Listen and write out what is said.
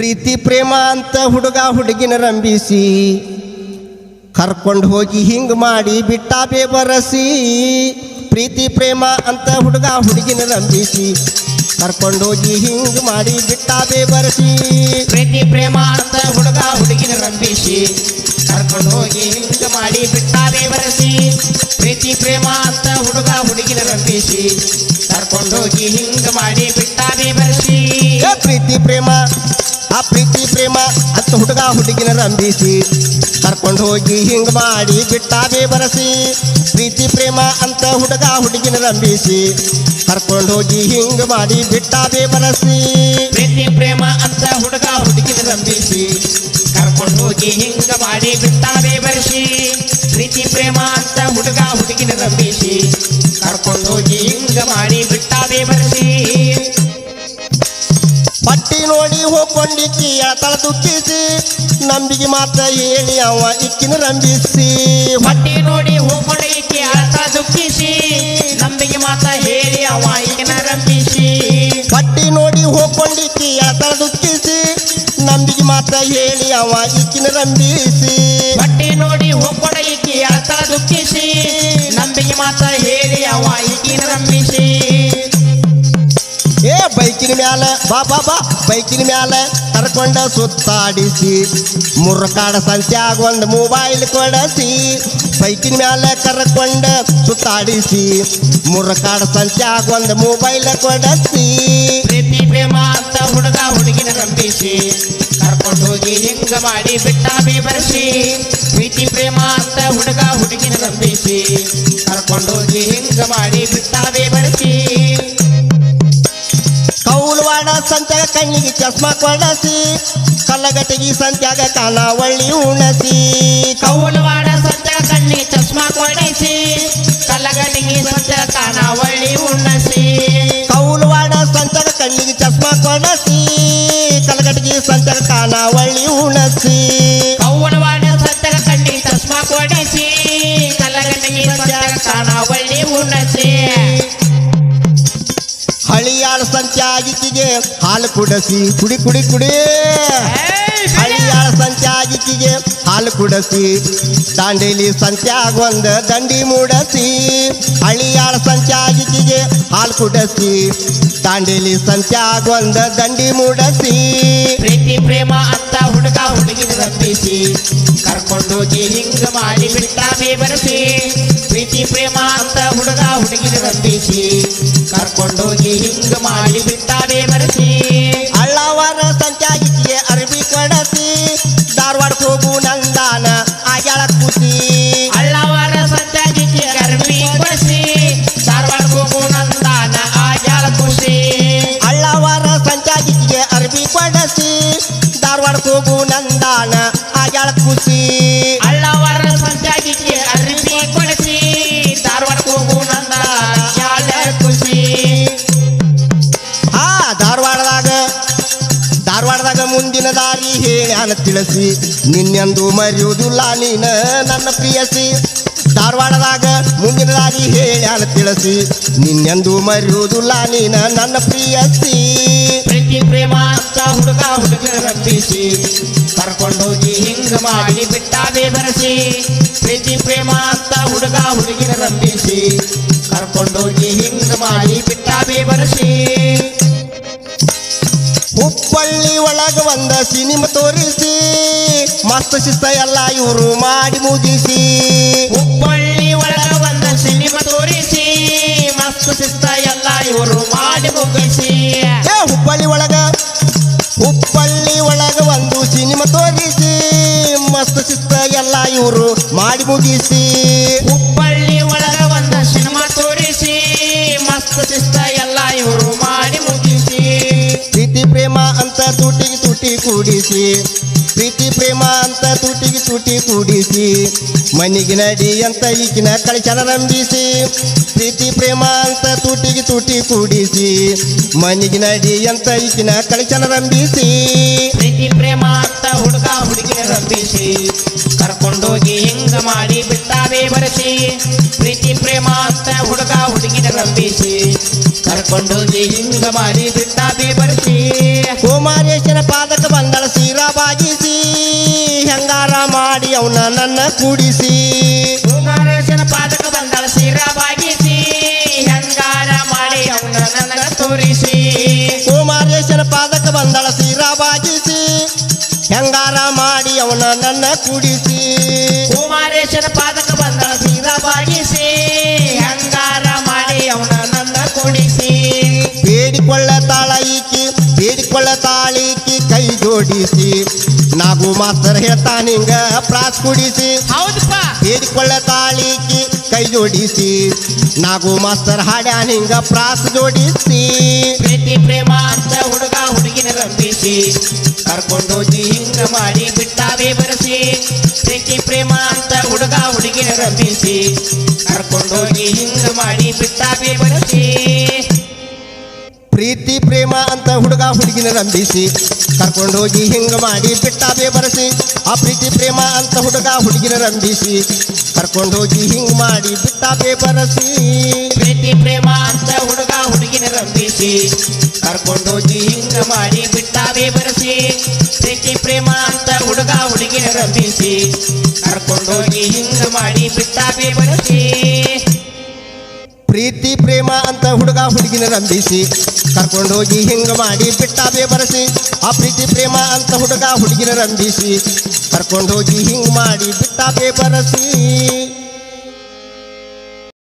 ಪ್ರೀತಿ ಪ್ರೇಮ ಅಂತ ಹುಡುಗ ಹುಡುಗಿನ ರಂಬಿಸಿ ಕರ್ಕೊಂಡು ಹೋಗಿ ಹಿಂಗೆ ಮಾಡಿ ಬಿಟ್ಟ ಬೇಬರಸಿ ಪ್ರೀತಿ ಪ್ರೇಮ ಅಂತ ಹುಡುಗ ಹುಡುಗಿನ ರಂಬಿಸಿ ಕರ್ಕೊಂಡು ಹೋಗಿ ಹಿಂಗ್ ಮಾಡಿ ಬಿಟ್ಟ ಬೇಬರಸಿ ಪ್ರೀತಿ ಪ್ರೇಮ ಅಂತ ಹುಡುಗ ಹುಡುಗಿನ ರಂಬಿಸಿ ಕರ್ಕೊಂಡು ಹೋಗಿ ಹಿಂಗ ಮಾಡಿ ಬಿಟ್ಟ ಬರಸಿ ಪ್ರೀತಿ ಪ್ರೇಮ ಅಂತ ಹುಡುಗ ಹುಡುಗಿನ ರಂಬಿಸಿ ಕರ್ಕೊಂಡು ಹೋಗಿ ಹಿಂಗ ಮಾಡಿ ಬಿಟ್ಟ ಬರಸಿ ಏ ಪ್ರೀತಿ ಪ್ರೇಮ ಆ ಪ್ರೀತಿ, ಪ್ರೇಮ ಅಂತ ಹುಡುಗ ಹುಡುಗಿನ ರಂಬಿಸಿ ಕರ್ಕೊಂಡು ಹೋಗಿ ಹಿಂಗ್ ಮಾಡಿ ಬಿಟ್ಟಾವೆ ಬರಸಿ ಪ್ರೀತಿ, ಪ್ರೇಮ ಅಂತ ಹುಡುಗ ಹುಡುಗಿನ ರಂಬಿಸಿ ಕರ್ಕೊಂಡು ಹೋಗಿ ಹಿಂಗ್ ಮಾಡಿ ಬಿಟ್ಟಾವೆ ಬರಸಿ ಪ್ರೀತಿ, ಪ್ರೇಮ ಅಂತ ಹುಡುಗ ಹುಡುಗಿನ ರಂಬಿಸಿ ಕರ್ಕೊಂಡು ಹೋಗಿ ಹಿಂಗ ಮಾಡಿ ಬಿಟ್ಟಾರೆ ಬರಸಿ ಪ್ರೀತಿ, ಪ್ರೇಮ ಅಂತ ಹುಡುಗ ಪಟ್ಟಿ ನೋಡಿ ಹೋಗ್ಕೊಂಡಿಕ್ಕಿ ಎಳತಳ ದುಕ್ಕಿಸಿ ನಂಬಿಗೆ ಮಾತ್ರ ಹೇಳಿ ಅವ ಇಕ್ಕಿನ ರಂಬಿಸಿ ಪಟ್ಟಿ ನೋಡಿ ಹೋಗ್ಕೊಂಡೈತಿ ಆತ ದುಃಖಿಸಿ ನಂಬಿಕೆ ಮಾತ್ರ ಹೇಳಿ ಅವ ಇಕ್ಕಿನ ರಂಬಿಸಿ ಪಟ್ಟಿ ನೋಡಿ ಹೋಗ್ಕೊಂಡಿಕ್ಕಿ ಎಳತಳ ದುಕ್ಕಿಸಿ ನಂಬಿಗೆ ಮಾತ್ರ ಹೇಳಿ ಅವ ಇಕ್ಕಿನ ರಂಬಿಸಿ ಪಟ್ಟಿ ನೋಡಿ ಹೋಗ್ಕೊಂಡೈತಿ ಆತ ದುಃಖೀಶೀ ನಂಬಿಗೆ ಮಾತ್ರ ಹೇಳಿ ಅವ ಇಕ್ಕಿನ ರಂಬಿಸಿ ಏ ಬೈಕಿನ ಮ್ಯಾಲ, ಬಾ ಬಾ ಬಾ. ಬೈಕಿನ ಮ್ಯಾಲ ಕರ್ಕೊಂಡ ಸುತ್ತಾಡಿಸಿ, ಮುರ್ಕಾಡ ಸಂತ್ಯಾಗ ಒಂದು ಮೊಬೈಲ್ ಕೊಡಸಿ, ಬೈಕಿನ ಮ್ಯಾಲ ಕರ್ಕೊಂಡ ಸುತ್ತಾಡಿಸಿ, ಮುರ್ಕಾಡ ಸಂತ್ಯಾಗ ಒಂದು ಮೊಬೈಲ್ ಕೊಡಸಿ. ಪ್ರೀತಿ, ಪ್ರೇಮ ಅಂತ ಹುಡುಗ ಹುಡುಗಿನ ನಂಬಿಸಿ ಕರ್ಕೊಂಡು ಹೋಗಿ ಹಿಂಗ ಮಾಡಿ ಬಿಟ್ಟ ಪ್ರೀತಿ ಸಂತ್ಯಾಗ ಕಣ್ಣಿಗೆ ಚಸ್ಮಾ ಕೊಡಸಿ ಕಲ್ಲಗಟ್ಟಿಗೆ ಸಂತ್ಯಾಗ ಕಾನಾವಳ್ಳಿ ಉಣಸಿ. ಕೌಲವಾಡ ಸಂತ್ಯಾಗ ಕಣ್ಣಿಗೆ ಚಸ್ಮಾ ಕೊಡಿಸಿ ಸಂತ್ಯಾಗ ಕಾಲ ಉಣಸಿ. ಕೌಲವಾಡ ಸಂತ್ಯಾಗ ಕಣ್ಣಿಗೆ ಚಸ್ಮಾ ಕೊಡಸಿ ಕಲ್ಲಗಟ್ಟಿಗೆ ಸಂತ್ಯಾಗ ಕಾನಾವಳಿ ಉಣಸಿ. ಕೌಲವಾಡ ಸಂತ್ಯಾಗ ಕಣ್ಣಿಗೆ ಚಸ್ಮಾ ಕೊಡಿಸಿ ಕಾಲ ಒಳ್ಳಿ ಕಾನಾವಳಿ ಹಳಿಯಾಳ ಸಂತ್ಯಾಗಿಕಿಗೆ ಹಾಲು ಕುಡಸಿ ಕುಡಿ ಕುಡಿ ಕುಡಿ. ಹಳಿಯಾಳ ಸಂತ್ಯಾಗಿಕಿಗೆ ಹಾಲು ಕುಡಸಿ. ದಾಂಡೇಲಿ ಸಂತ್ಯಾಗ ಒಂದ ದಂಡಿ ಮೂಡಸಿ. ಹಳಿಯಾಳ ಸಂತ್ಯಾಗಿಕಿಗೆ ಹಾಲು ಕುಡಸಿ. ದಾಂಡೇಲಿ ಸಂತ್ಯಾಗ ಒಂದ ದಂಡಿ ಮೂಡಸಿ. ಪ್ರೀತಿ ಪ್ರೇಮ ಅಂತ ಹುಡುಗ ಹುಡುಗಿನ ರಪ್ಪಿಸಿ ಕರ್ಕೊಂಡೋಗಿ ಹಿಂಗ ಮಾಡಿ ಬಿಟ್ಟ ಬೇಬರಸಿ ಪ್ರೀತಿ ಪ್ರೇಮ ಅಂತ ಹುಡುಗ ಹುಡುಗಿನ ರಪ್ಪಿಸಿ ಕರ್ಕೊಂಡೋಗಿ ಹಿಂಗ ಬಿಟ್ಟ ಬೇಬರಸಿ ಅಳ್ಳವರ ಸಂತ್ಯಾಗಿಕಿಗೆ ಅರ್ಬಿ ಕೊಡಸಿ. ಧಾರವಾಡ ಹೋಗು ನಂದಾನ ಆಗ್ಯಾಳ ಕುಸಿ. ಅಳ್ಳವರ ಸತ್ಯಾಗಿಕ್ಕೆ ಗರ್ಭಿ ಕೊಡಿಸಿ. ಧಾರವಾಡ ಹೋಗು ನಂದಾನ ಆಜಾಳ ಖುಷಿ ಅಳ್ಳವರ ಸಂಚಾಗಿಗೆ ಅರ್ಬಿ ಕೊಡಸಿ. ಧಾರವಾಡ ಹೋಗು ನಂದಾನ ಆಗ್ಯಾಳ ಖುಷಿ ಧಾರವಾಡದಾಗ ಮುಂದಿನ ದಾರಿ ಹೇಳ್ಯಾನ ತಿಳಿಸಿ. ನಿನ್ನೆಂದು ಮರೆಯುವುದಿಲ್ಲ ನೀನ ನನ್ನ ಪ್ರಿಯಸಿ. ಧಾರವಾಡದಾಗ ಮುಂದಿನ ದಾರಿ ಹೇಳ್ಯಾನ ತಿಳಿಸಿ. ನಿನ್ನೆಂದು ಮರೆಯುವುದಿಲ್ಲ ನೀನ ನನ್ನ ಪ್ರಿಯಸಿ. ಪ್ರೀತಿ, ಪ್ರೇಮ ಅಂತ ಹುಡುಗ ಹುಡುಗ ರಂಬಿಸಿ ಕರ್ಕೊಂಡೋಗಿ ಹಿಂಗ ಮಾಡಿ ಬಿಟ್ಟಾದೆ ಬರಸಿ ಪ್ರೀತಿ, ಪ್ರೇಮ ಅಂತ ಹುಡುಗ ಹುಡುಗಿನ ರಂಭಿಸಿ ಕರ್ಕೊಂಡೋಗಿ ಹಿಂಗ ಮಾಡಿ ಬಿಟ್ಟಾದೆ ಬರಸಿ ಹುಬ್ಬಳ್ಳಿ ಒಳಗ ಒಂದ ಸಿನಿಮಾ ತೋರಿಸಿ, ಮಸ್ತ್ ಶಿಸ್ತ ಎಲ್ಲ ಇವರು ಮಾಡಿ ಮುಗಿಸಿ. ಹುಬ್ಬಳ್ಳಿ ಒಳಗ ಒಂದ ಸಿನಿಮಾ ತೋರಿಸಿ, ಮಸ್ತ್ ಶಿಸ್ತ ಎಲ್ಲ ಇವರು ಮಾಡಿ ಮುಗಿಸಿ. ಏ ಹುಬ್ಬಳ್ಳಿ ಒಳಗ ಹುಬ್ಬಳ್ಳಿ ಒಳಗ ಒಂದು ಸಿನಿಮಾ ತೋರಿಸಿ, ಮಸ್ತ್ ಶಿಸ್ತ ಎಲ್ಲ ಇವರು ಮಾಡಿ ಮುಗಿಸಿ. ಕೂಡಿಸಿ ಪ್ರೀತಿ ಪ್ರೇಮ ಅಂತ ತುಟಿಗೆ ತುಟಿ ಕೂಡಿಸಿ ಮನಿಗೆ ನಡಿ ಅಂತ ಈಗಿನ ಕಳಿಸನ ನಂಬಿಸಿ ಪ್ರೀತಿ ಪ್ರೇಮ ಅಂತ ತುಟಿಗೆ ತುಟಿ ಕೂಡಿಸಿ ಮನಿಗೆ ನಡಿ ಅಂತ ಈಗಿನ ಕಳಿಸನ ನಂಬಿಸಿ. ಪ್ರೀತಿ ಪ್ರೇಮ ಅಂತ ಹುಡುಗ ಹುಡುಗಿ ರಂಬಿಸಿ ಕರ್ಕೊಂಡೋಗಿ ಹಿಂಗ ಮಾಡಿ ಬಿಟ್ಟಾವೆ ಬರಸಿ. ಪ್ರೀತಿ ಪ್ರೇಮ ಅಂತ ಹುಡುಗ ಹುಡುಗಿನ ರಂಬಿಸಿ ಕರ್ಕೊಂಡೋಗಿ ಹಿಂಗ ಮಾಡಿ ಬಿಟ್ಟಾವೆ ಬರಸಿ. ಕುಮಾರೇಶನ ಹೆಂಗಾರ ಮಾಡಿ ಅವನ ನನ್ನ ಕುಡಿಸಿ. ಕುಮಾರೇಶನ ಪಾದಕ ಬಂದಳ ಸೀರಾ ಬಾಗಿಸಿ ಹೆಂಗಾರ ಮಾಡಿ ಅವನ ನನ್ನ ತೋರಿಸಿ. ಕುಮಾರೇಶನ ಪಾದಕ ಬಂದಳ ಸೀರಾ ಬಾಗಿಸಿ ಹೆಂಗಾರ ಮಾಡಿ ಅವನ ನನ್ನ ಕುಡಿಸಿ. ಕುಮಾರೇಶನ ಪಾದಕ ಬಂದಳ ಸೀರಾ ಬಾಗಿಸಿ ಕೈ ಜೋಡಿಸಿ ನಾಗು ಮಾಸ್ತರ್ ಹೇಳ್ತಾನಿಂಗ ಪ್ರಾಸ್ ಕುಡಿಸಿ. ಹೌದಪ್ಪ ಬೇಡಿಕೊಳ್ಳ ತಾಳೀಕಿ ಕೈ ಜೋಡಿಸಿ. ನಾಗು ಮಾಸ್ತರ್ ಹಾಡ್ಯಾನಿಂಗ ಪ್ರಾಸ್ ಜೋಡಿಸಿ. ಪ್ರೀತಿ ಪ್ರೇಮ ಅಂತ ಹುಡುಗ ಹುಡುಗಿನ ರಂಭಿಸಿ ಕರ್ಕೊಂಡೋಗಿ ಹಿಂಗ ಮಾಡಿ ಬಿಟ್ಟಾವೆ ಬರಸಿ. ಪ್ರೀತಿ ಪ್ರೇಮ ಅಂತ ಹುಡುಗ ಹುಡುಗಿನ ರಂಭಿಸಿ ಕರ್ಕೊಂಡೋಗಿ ಹಿಂಗ ಮಾಡಿ ಬಿಟ್ಟಾವೆ ಬರಸಿ. ಪ್ರೀತಿ, ಪ್ರೇಮ ಅಂತ ಹುಡುಗ ಹುಡುಗಿನ ನಂಬಿಸಿ. ಕರ್ಕೊಂಡೋಗಿ ಹಿಂಗ ಮಾಡಿ ಬಿಟ್ಟಾಬೆ ಬರಸಿ ಆ ಪ್ರೀತಿ, ಪ್ರೇಮ ಅಂತ ಹುಡುಗ ಹುಡುಗಿನ ರಂಭಿಸಿ ಕರ್ಕೊಂಡೋಗಿ ಹಿಂಗ ಮಾಡಿ ಬಿಟ್ಟಾಬೆ ಬರಸಿ ಪ್ರೀತಿ, ಪ್ರೇಮ ಅಂತ ಹುಡುಗ ಹುಡುಗಿನ ರಂಭಿಸಿ ಕರ್ಕೊಂಡೋಗಿ ಹಿಂಗ ಮಾಡಿ ಬಿಟ್ಟಾವೆ ಬರಸಿ ಪ್ರೀತಿ, ಪ್ರೇಮ ಅಂತ ಹುಡುಗ ಹುಡುಗಿನ ರಂಭಿಸಿ ಕರ್ಕೊಂಡೋಗಿ ಹಿಂಗ ಮಾಡಿ ಬಿಟ್ಟಾವೆ ಬರಸಿ ಪ್ರೀತಿ, ಪ್ರೇಮ ಅಂತ ಹುಡುಗ ಹುಡುಗಿನ ರಂಭಿಸಿ, ಕರ್ಕೊಂಡೋಗಿ ಹಿಂಗ ಮಾಡಿ ಬಿಟ್ಟಾಬೆ ಬರಸಿ ಆ ಪ್ರೀತಿ, ಪ್ರೇಮ ಅಂತ ಹುಡುಗ ಹುಡುಗಿನ ರಂಭಿಸಿ, ಕರ್ಕೊಂಡೋಗಿ ಹಿಂಗ ಮಾಡಿ ಬಿಟ್ಟಾಬೆ ಬರಸಿ